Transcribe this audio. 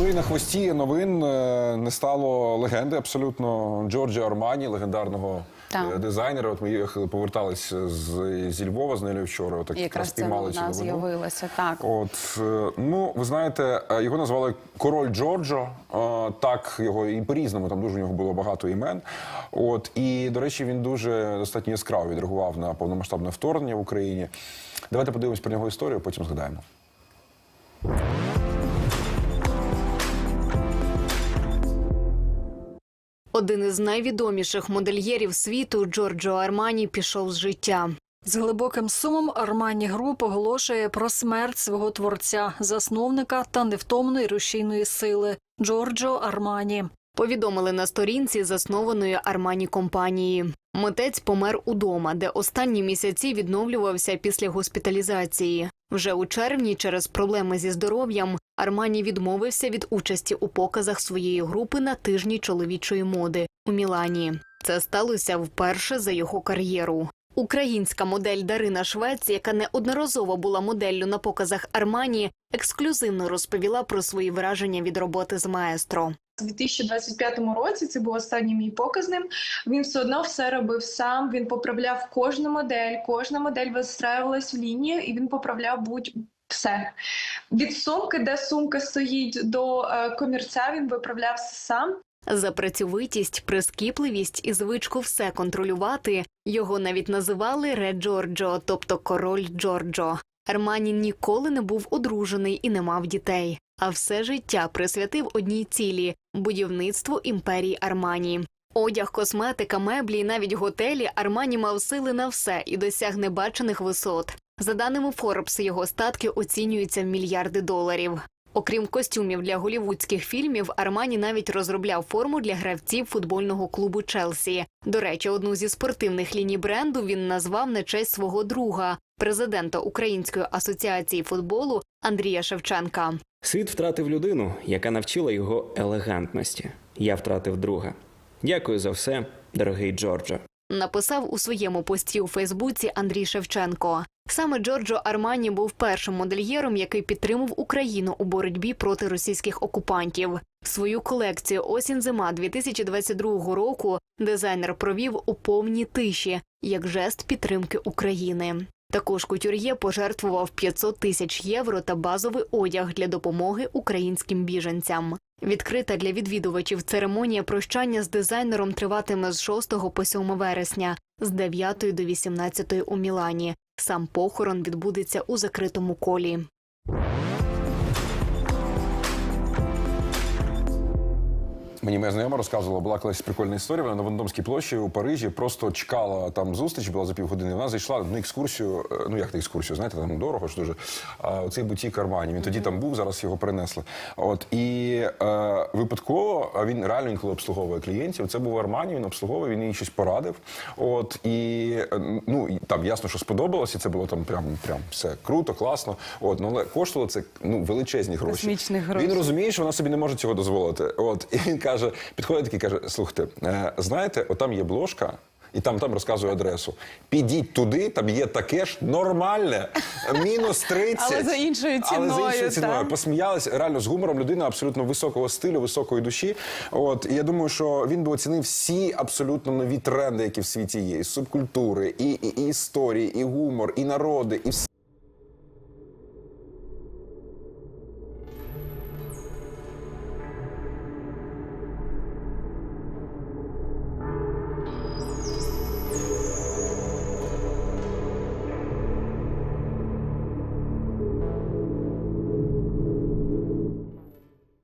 Ну і на хвості новин е, не стало легенди абсолютно Джорджа Армані, легендарного Так. е, дизайнера. От ми їхали, повертались з, зі Львова з нею вчора. От, І якраз це спіймали цю новину. з'явилася. Так. От е, ну ви знаєте, його назвали король Джорджо. Так його і по-різному. Там дуже у нього було багато імен. От і до речі, він дуже достатньо яскраво відреагував на повномасштабне вторгнення в Україні. Давайте подивимось про нього історію, потім згадаємо. Один із найвідоміших модельєрів світу Джорджо Армані пішов з життя. З глибоким сумом Армані Груп оголошує про смерть свого творця, засновника та невтомної рушійної сили Джорджо Армані. Повідомили на сторінці заснованої Армані компанії. Митець помер удома, де останні місяці відновлювався після госпіталізації. Вже у червні, через проблеми зі здоров'ям, Армані відмовився від участі у показах своєї групи на тижні чоловічої моди у Мілані. Це сталося вперше за його кар'єру. Українська модель Дарина Швець, яка неодноразово була моделлю на показах Армані, ексклюзивно розповіла про свої враження від роботи з маестро. У 2025 році це був останній мій показ ним. Він все одно все робив сам. Він поправляв кожну модель, кожна модель вистраювалась в лінію, і він поправляв будь все. Від сумки, де сумка стоїть, до е, комірця він виправляв сам. За працьовитість, прискіпливість і звичку все контролювати його навіть називали Ре Джорджо, тобто король Джорджо. Армані ніколи не був одружений і не мав дітей, а все життя присвятив одній цілі будівництву імперії Армані. Одяг, косметика, меблі і навіть готелі Армані мав сили на все і досяг небачених висот. За даними Форбс, його статки оцінюються в мільярди доларів. Окрім костюмів для голівудських фільмів, Армані навіть розробляв форму для гравців футбольного клубу Челсі. До речі, одну зі спортивних ліній бренду він назвав на честь свого друга, президента Української асоціації футболу Андрія Шевченка. Світ втратив людину, яка навчила його елегантності. Я втратив друга. Дякую за все, дорогий Джорджо. Написав у своєму пості у Фейсбуці Андрій Шевченко. Саме Джорджо Армані був першим модельєром, який підтримав Україну у боротьбі проти російських окупантів. Свою колекцію осінь зима 2022 року дизайнер провів у повній тиші як жест підтримки України. Також кутюр'є пожертвував 500 тисяч євро та базовий одяг для допомоги українським біженцям. Відкрита для відвідувачів церемонія прощання з дизайнером триватиме з 6 по 7 вересня, з 9 до 18 у Мілані. Сам похорон відбудеться у закритому колі. Мені моя знайома розказувала, була колись прикольна історія. Вона на Вандомській площі у Парижі просто чекала там зустріч, була за півгодини. Вона зайшла на екскурсію. е, Ну як на екскурсію, знаєте, там дорого ж дуже. А оцей бутік Армані. Він тоді там був, зараз його перенесли. От і е, випадково він реально інколи обслуговує клієнтів. Це був Армані, він обслуговує, він їй щось порадив. От і е, ну і там ясно, що сподобалося. Це було там прям прям все круто, класно. От ну але коштувало це ну величезні гроші. Він розуміє, що вона собі не може цього дозволити. От і він каже, підходить такий, каже: слухайте, е, знаєте, отам є бложка. І там там розказує адресу. Підіть туди, там є таке ж нормальне, мінус 30. Але за іншою Але за іншою ціною, ціною. Посміялись реально з гумором людина абсолютно високого стилю, високої душі. От і я думаю, що він би оцінив всі абсолютно нові тренди, які в світі є, і субкультури, і, і, і історії, і гумор, і народи, і все.